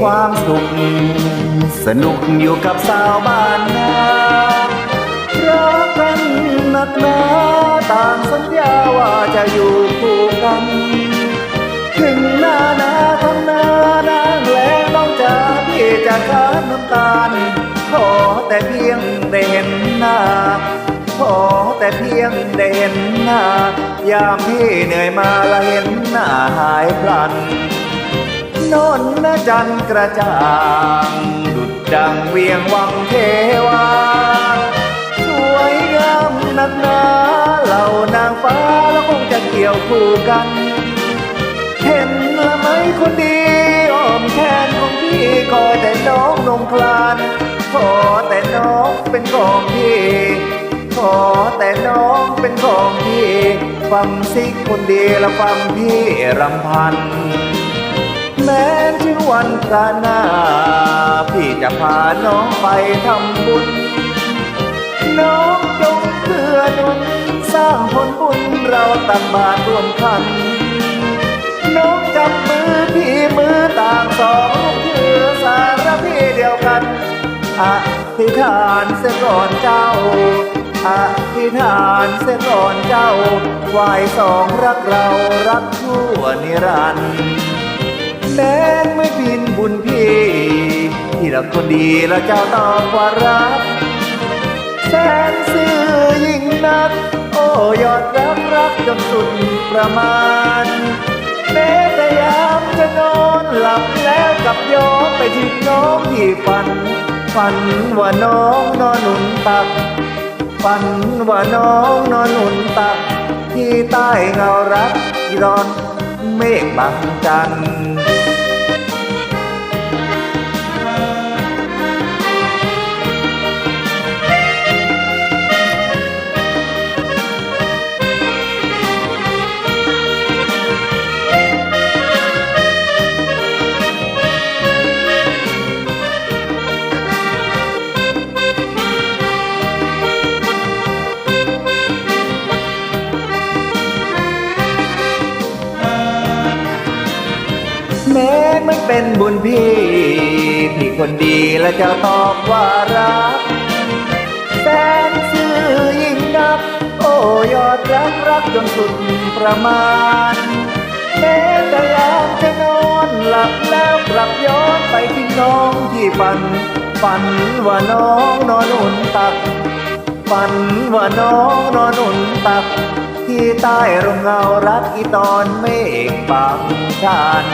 ความสุข สนุกอยู่กับสาวบ้านนารักกันหนักหนาต่างสัญญาว่าจะอยู่คู่กัน ถึงหน้าหนาทำหน้านางแล้งต้องจากพี่จะขาดน้ำตาลขอแต่เพียงได้เห็นหน้าขอแต่เพียงได้เห็นหน้ายามพี่เหนื่อยมาและเห็นหน้าหายพลัน นนนะจันกระจ่าง ดุดดังเวียงวังเทวา สวยงามนักหนาเหล่านางฟ้าแล้วคงจะเกี่ยวคู่กัน เห็นละไหมคนดีอ้อมแขนของพี่คอยแต่น้องนงคลาน ขอแต่น้องเป็นของพี่ ขอแต่น้องเป็นของพี่ฟังสิคนดีและฟังพี่รำพัน แม้ถึงวันกาหน้า พี่จะพาน้องไปทำบุญ น้องจงเพื่อหนุนสร้างผลบุญเราตักบาตรร่วมกันน้องจับมือพี่มือต่างสองมือสารพี่เดียวกันอธิษฐานเสียก่อนเจ้าอธิษฐานเสียก่อนเจ้าฝ่ายสองรักเรารักชั่วนิรันดร์ แม้ไม่พินบุญพี่ที่รักคนดีและเจ้าตอบว่ารัก แสนซื่อยิ่งนัก โอ้ยอดรักรักจนสุดประมาณแม้แต่ยามจะนอนหลับแล้วกับย้อนไปถึงน้องที่ฝัน ฝันว่าน้องนอนหนุนตัก ฝันว่าน้องนอนหนุนตัก ที่ใต้เงารักย้อน เมฆบางจันทร์ แม้ไม่เป็นบุญพี่ พี่คนดีและจะตอบว่ารักแสนซื่อยิ่งนัก โอ้ยอดรักรักจนสุดประมาณแม้แต่ยามจะนอนหลับแล้วกลับย้อนไปที่น้องที่ฝัน ฝันว่าน้องนอนหนุนตัก ฝันว่าน้องนอนหนุนตัก ที่ใต้ร่มเงารักอีตอนเมฆบางชัน